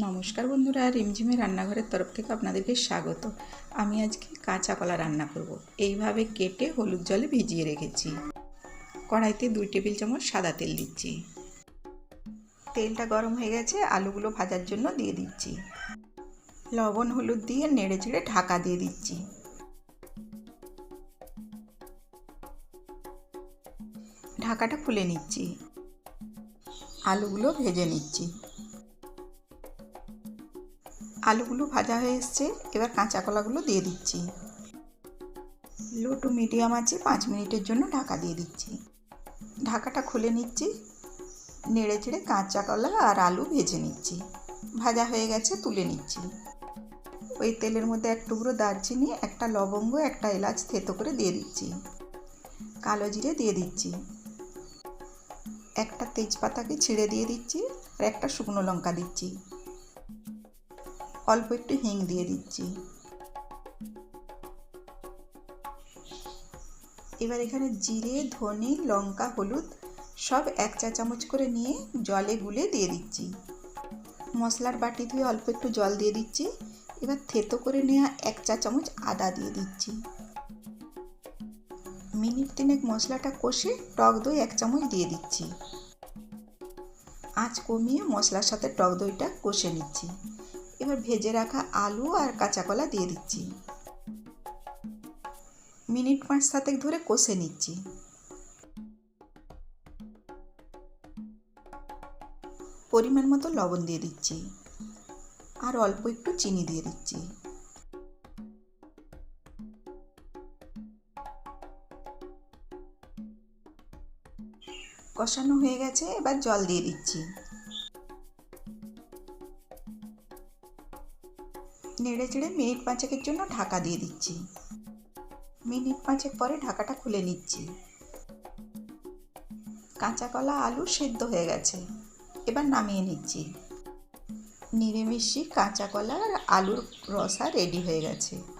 নমস্কার বন্ধুরা রিমঝিমের রান্নাঘরের তরফ থেকে আপনাদেরকে স্বাগত। আমি আজকে কাঁচা কলা রান্না করব। এইভাবে কেটে হলুদ জলে ভিজিয়ে রেখেছি। কড়াইতে দুই টেবিল চামচ সাদা তেল দিচ্ছি। তেলটা গরম হয়ে গেছে, আলুগুলো ভাজার জন্য দিয়ে দিচ্ছি। লবণ, হলুদ দিয়ে নেড়ে চেড়ে ঢাকা দিয়ে দিচ্ছি। ঢাকাটা খুলে নিচ্ছি। আলুগুলো ভেজে নিচ্ছি। আলুগুলো ভাজা হয়ে এসছে, এবার কাঁচা কলাগুলো দিয়ে দিচ্ছি। লো টু মিডিয়াম আছে, পাঁচ মিনিটের জন্য ঢাকা দিয়ে দিচ্ছি। ঢাকাটা খুলে নিচ্ছি, নেড়ে চেড়ে কাঁচা কলা আর আলু ভেজে নিচ্ছি। ভাজা হয়ে গেছে, তুলে নিচ্ছি। ওই তেলের মধ্যে এক টুকরো দারচিনি, একটা লবঙ্গ, একটা এলাচ থেতো করে দিয়ে দিচ্ছি। কালো জিরে দিয়ে দিচ্ছি। একটা তেজপাতাকে ছিঁড়ে দিয়ে দিচ্ছি আর একটা শুকনো লঙ্কা দিচ্ছি। অল্প একটু হিং দিয়ে দিচ্ছি। এবার এখানে জিরে, ধনে, লঙ্কা, হলুদ সব এক চা চামচ করে নিয়ে জলে গুলে দিয়ে দিচ্ছি। মশলার বাটি ধুয়ে অল্প একটু জল দিয়ে দিচ্ছি। এবার থেতো করে নেওয়া এক চা চামচ আদা দিয়ে দিচ্ছি। মিনিট তিনেক মশলাটা কষে টক দই এক চামচ দিয়ে দিচ্ছি। আঁচ কমিয়ে মশলার সাথে টক দইটা কষে নিচ্ছি। এবার ভেজে রাখা আলু আর কাঁচা কলা দিয়ে দিচ্ছি। মিনিট পাঁচ সাতেক ধরে কষে নিচ্ছি। পরিমাণ মতো লবণ দিয়ে দিচ্ছি। আর অল্প একটু চিনি দিয়ে দিচ্ছি। কষানো হয়ে গেছে, এবার জল দিয়ে দিচ্ছি। নেড়ে চেড়ে মিনিট পাঁচেকের জন্য ঢাকা দিয়ে দিচ্ছি। মিনিট পাঁচেক পরে ঢাকাটা খুলে নিচ্ছি। কাঁচা কলা, আলু সেদ্ধ হয়ে গেছে। এবার নামিয়ে নিচ্ছি। নিরামিষি কাঁচা কলা আর আলুর রসা রেডি হয়ে গেছে।